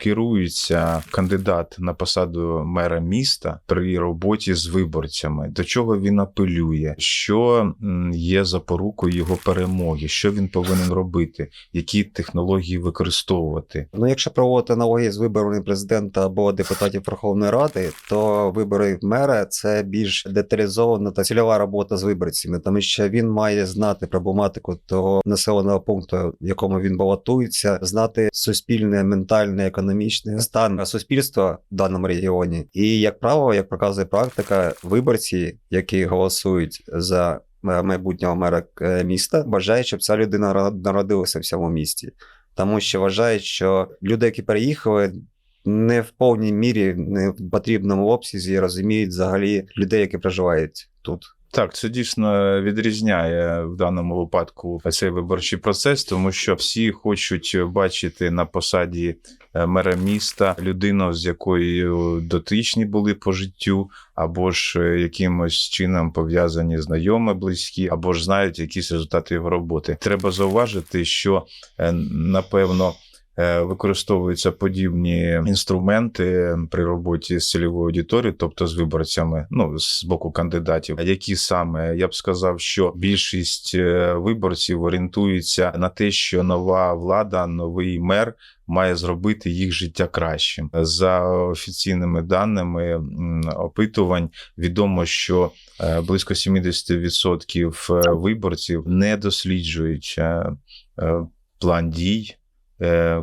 керується кандидат на посаду мера міста при роботі з виборцями, до чого він апелює, що є запорукою його перемоги, що він повинен робити, які технології використовувати. Ну, якщо проводити аналогії з виборами президента або депутатів Верховної Ради, то вибори мера це більш деталізована та цільова робота з виборцями, тому що він має знати проблематику того населеного пункту, в якому він балотується, знати суспільне, ментальне, економічне стан суспільства в даному регіоні. І як правило, як показує практика, виборці, які голосують за е, майбутнього мера е, міста, бажають, щоб ця людина народилася в цьому місті тому що вважають, що люди, які переїхали, не в повній мірі, не в потрібному обсязі розуміють взагалі людей, які проживають тут. Так, це дійсно відрізняє в даному випадку цей виборчий процес, тому що всі хочуть бачити на посаді е, мера міста людину, з якою дотичні були по життю, або ж е, якимось чином пов'язані знайомі, близькі, або ж знають якісь результати його роботи. Треба зауважити, що е, напевно. Е, Використовуються подібні інструменти при роботі з цільовою аудиторією, тобто з виборцями, ну з боку кандидатів. Які саме я б сказав, що більшість е, виборців орієнтуються на те, що нова влада, новий мер має зробити їх життя кращим. За офіційними даними опитувань відомо, що е, близько 70% е, виборців не досліджують план дій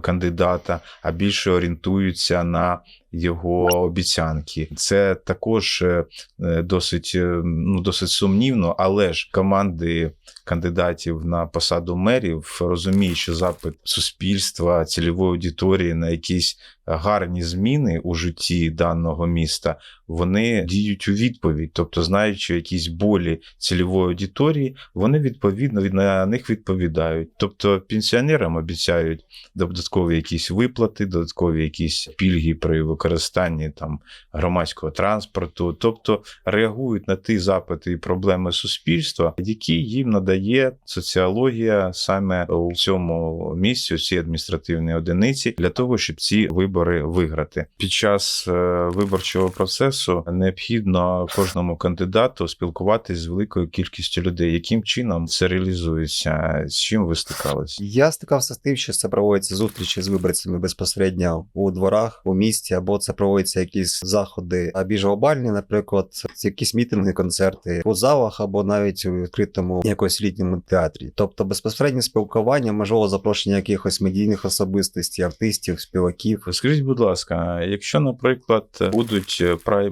кандидата, а більше орієнтуються на його обіцянки. Це також е, е, досить, е, ну, досить сумнівно, але ж команди кандидатів на посаду мерів розуміють, що запит суспільства, цільової аудиторії на якісь гарні зміни у житті даного міста, вони діють у відповідь, тобто знаючи якісь болі цільової аудиторії, вони відповідно від- на них відповідають. Тобто пенсіонерам обіцяють додаткові якісь виплати, додаткові якісь пільги при використанні там громадського транспорту, тобто реагують на ті запити і проблеми суспільства, які їм надає соціологія саме у цьому місці, у цій адміністративній одиниці, для того, щоб ці вибори виграти. Під час е, виборчого процесу необхідно кожному кандидату спілкуватись з великою кількістю людей. Яким чином це реалізується? З чим ви стикалися? Я стикався з тим, що це проводяться зустрічі з виборцями безпосередньо у дворах, у місті, або це проводяться якісь заходи, більш глобальні, наприклад, якісь мітинги, концерти у залах або навіть у відкритому якось літньому театрі. Тобто безпосереднє спілкування, можливо, запрошення якихось медійних особистостей, артистів, співаків. Скажіть, будь ласка, якщо, наприклад, будуть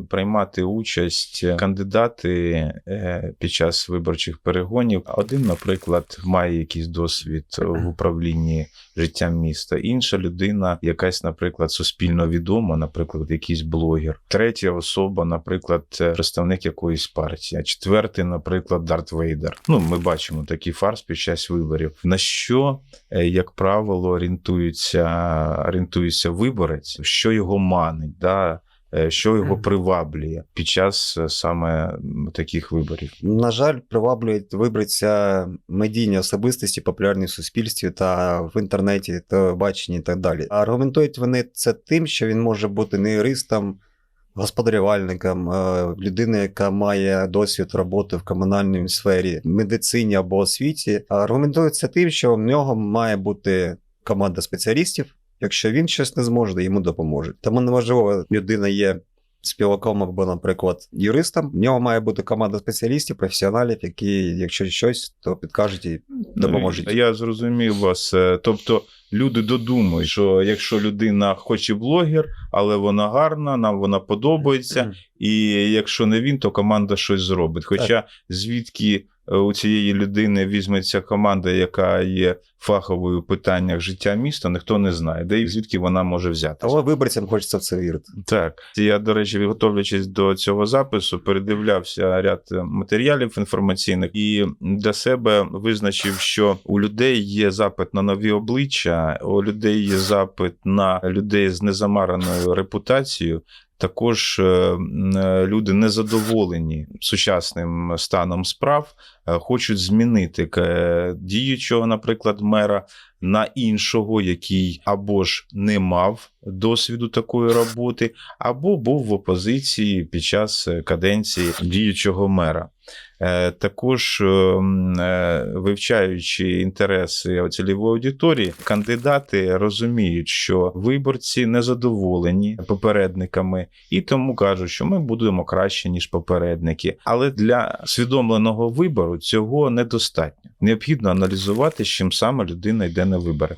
приймати участь кандидати е, під час виборчих перегонів, один, наприклад, має якийсь досвід в управлінні життям міста, інша людина, якась, наприклад, суспільно відома, наприклад, якийсь блогер, третя особа, наприклад, представник якоїсь партії, а четвертий, наприклад, Дарт Вейдер. Ну, ми бачимо такий фарс під час виборів. На що, е, як правило, орієнтується, орієнтується виборець, що його манить, да? Е, що його приваблює під час е, саме таких виборів. На жаль, приваблюють виборця медійні особистості, популярні в суспільстві та в інтернеті, телебаченні і так далі. Аргументують вони це тим, що він може бути не юристом, господарювальником, е, людиною, яка має досвід роботи в комунальній сфері, медицині або освіті. А аргументують це тим, що в нього має бути команда спеціалістів. Якщо він щось не зможе, йому допоможуть. Тому неможливо, людина є співаком або, наприклад, юристом. В нього має бути команда спеціалістів, професіоналів, які, якщо щось, то підкажуть і допоможуть. Я зрозумів вас. Е, Тобто люди додумують, що якщо людина хоч і блогер, але вона гарна, нам вона подобається, і якщо не він, то команда щось зробить. Хоча звідки у цієї людини візьметься команда, яка є фаховою в питаннях життя міста, ніхто не знає, де і звідки вона може взятися. Але виборцям хочеться в це вірити. Так, я, до речі, готовлячись до цього запису, передивлявся ряд матеріалів інформаційних і для себе визначив, що у людей є запит на нові обличчя, у людей є запит на людей з незамараною репутацією. Також е, е, люди незадоволені сучасним станом справ, е, хочуть змінити е, діючого, наприклад, мера на іншого, який або ж не мав досвіду такої роботи, або був в опозиції під час е, каденції діючого мера. Е, Також е, м, е, вивчаючи інтереси цільової аудиторії, кандидати розуміють, що виборці не задоволені попередниками, і тому кажуть, що ми будемо краще ніж попередники. Але для свідомленого вибору цього недостатньо. Необхідно аналізувати, з чим саме людина йде на вибори.